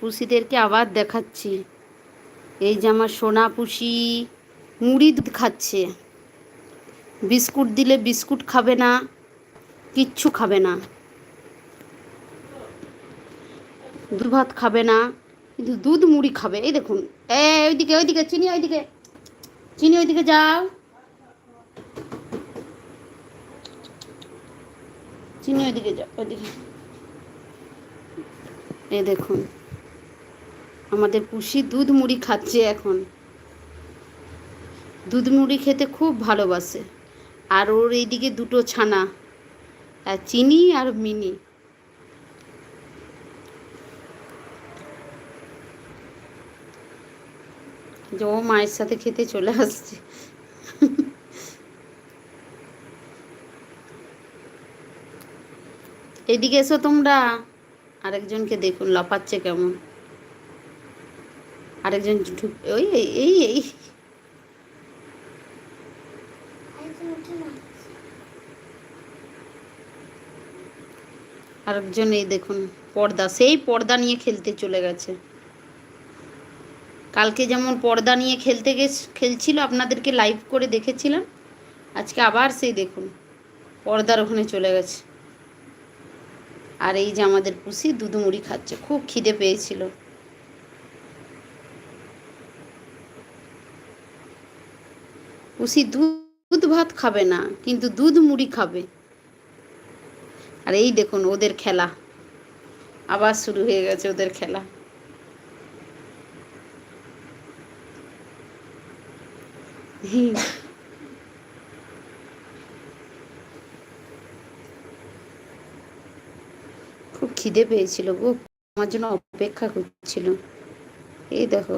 পুষিদেরকে আবার দেখাচ্ছি। এই যে আমার সোনা পুষি মুড়ি দুধ খাচ্ছে। বিস্কুট দিলে বিস্কুট খাবে না, কিচ্ছু খাবে না। দুধ ভাত খাবে না, কিন্তু দুধ মুড়ি খাবে। এই দেখুন এ ওইদিকে ওইদিকে, চিনি ওইদিকে চিনি ওইদিকে যাও। চিনি ওইদিকে যাও, ওইদিকে। এ দেখুন। আমাদের পুষি দুধ মুড়ি খাচ্ছে এখন। দুধ মুড়ি খেতে খুব ভালোবাসে। আর ওর এইদিকে দুটো ছানা, আর চিনি আর মিনি। যে ও মায়ের সাথে খেতে চলে আসছে। এদিকে এসো তোমরা। আরেকজনকে দেখুন, লাফাচ্ছে কেমন। আরেকজন ওই, এই এই আরেকজন এই দেখুন, পর্দা। সেই পর্দা নিয়ে খেলতে চলে গেছে। কালকে যেমন পর্দা নিয়ে খেলতে গেছ খেলছিল, আপনাদেরকে লাইভ করে দেখেছিলাম। আজকে আবার সেই দেখুন, পর্দার ওখানে চলে গেছে। আর এই যে আমাদের পুষি দুধ মুড়ি খাচ্ছে, খুব খিদে পেয়েছিল। পুষি দুধ ভাত খাবে না, কিন্তু দুধ মুড়ি খাবে। আর এই দেখুন, ওদের খেলা। আবার শুরু হয়ে গেছে ওদের খেলা। হুম। খিদে পেয়েছিল গো, আমার জন্য অপেক্ষা করছিল। এই দেখো।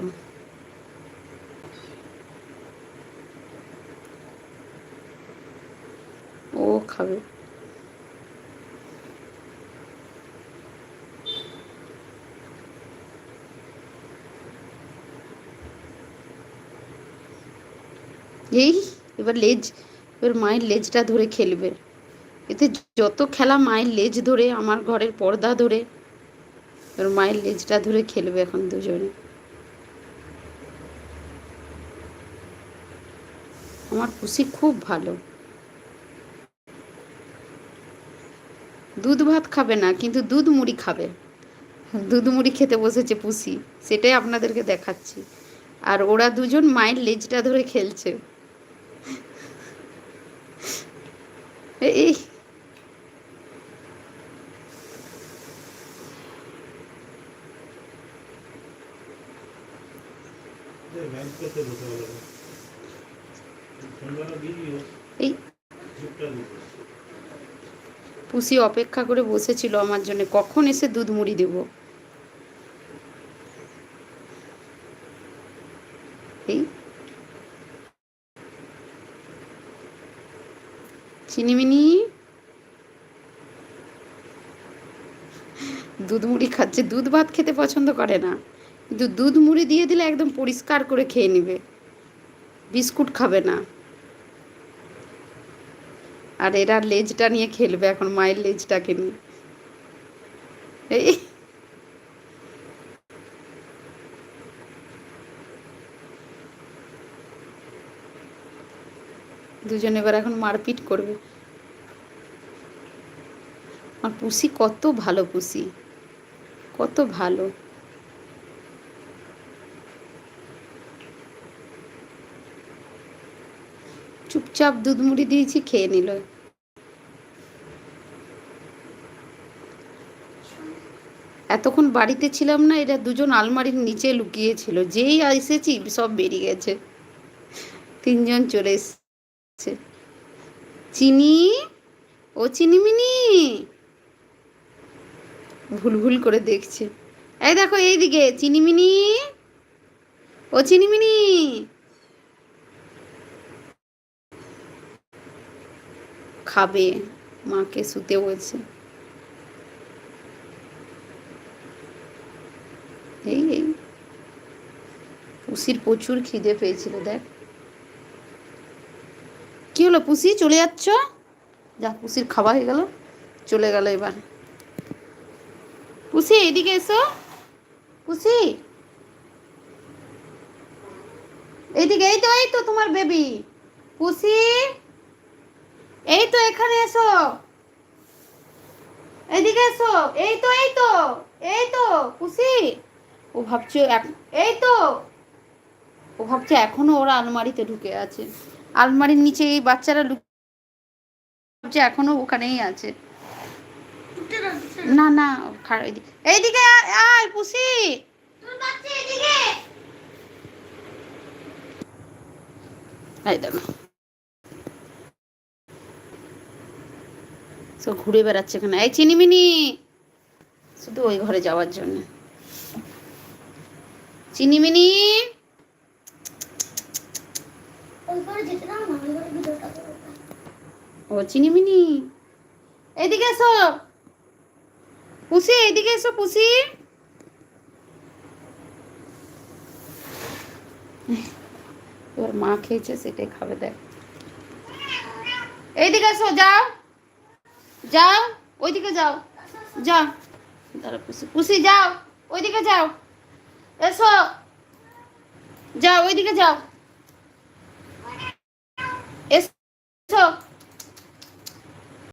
ও খাবে। এই, এবার লেজ, এবার মায়ের লেজটা ধরে খেলবে। এতে যত খেলা মায়ের লেজ ধরে আমার ঘরের পর্দা ধরে এবার মায়ের লেজটা ধরে খেলবে এখন দুজনে। আমার খুশি খুব ভালো। দুধ ভাত খাবে না, কিন্তু দুধ মুড়ি খাবে। দুধ মুড়ি খেতে বসেছে পুষি সেটাই আপনাদেরকে দেখাচ্ছি। আর ওরা দুজন মায়ের লেজটা ধরে খেলছে। এই এই পুষি অপেক্ষা করে বসেছিল আমার জন্য। কখন এসে দুধ মুড়ি দেব? এই চিনিমিনি, দুধ মুড়ি খাচ্ছে, দুধ ভাত খেতে পছন্দ করে না। কিন্তু দুধ মুড়ি দিয়ে দিলে একদম পরিষ্কার করে খেয়ে নেবে। বিস্কুট খাবে না। আর এরা লেজটা নিয়ে খেলবে এখন, মায়ের লেজটাকে নিয়ে। এই। দুজন এবার এখন মারপিট করবে। আর পুষি কত ভালো পুষি। কত ভালো। চুপচাপ দুধ মুড়ি দিয়েছি খেয়ে নিল। এতক্ষণ বাড়িতে ছিলাম না, এরা দুজন আলমারির নিচে লুকিয়েছিল। যেই এসেছি, সব বেরিয়ে গেছে। তিনজন চলে এসছে। চিনি? ও চিনিমিনি? ভুল ভুল করে দেখছে। এই দেখো, এইদিকে, চিনিমিনি? ও চিনিমিনি? খাবে, মাকে শুতে বলছে। এই এই। পুষির প্রচুর খিদে পেয়েছিল, দেখ। কি হলো পুষি, চলে যাচ্ছ? যা, পুষির খাওয়া হয়ে গেল, চলে গেল এবার। পুষি, এদিকে এসো। পুষি। এইদিকে এই তো এই তো তোমার বেবি পুষি। এই তো এখানে এসো। এইদিকে এসো। এই তো এই তো এই তো পুষি ও ভাবছে এই তো ও ভাবছে এখনও ওরা আলমারিতে ঢুকে আছে। আলমারির নিচে এই বাচ্চারা ভাবছে এখনও ওখানেই আছে। না না এইদিকে এইদিকে আয়, আয় পুষি এই দেখো। সো ঘুরে বেড়াচ্ছে এখানে। এই চিনিমিনি। শুধু ওই ঘরে যাওয়ার জন্য। চিনিমিনি। ও, চিনিমিনি। এদিকে এসো। পুষি এদিকে এসো পুষি এবার মা খেয়েছে, সেটাই খাবে, দেখ। এইদিকে এসো, যাও। যাও ওইদিকে যাও। যাও দাঁড়া পুষি পুষি যাও। ওইদিকে যাও। এসো। যাও ওইদিকে যাও।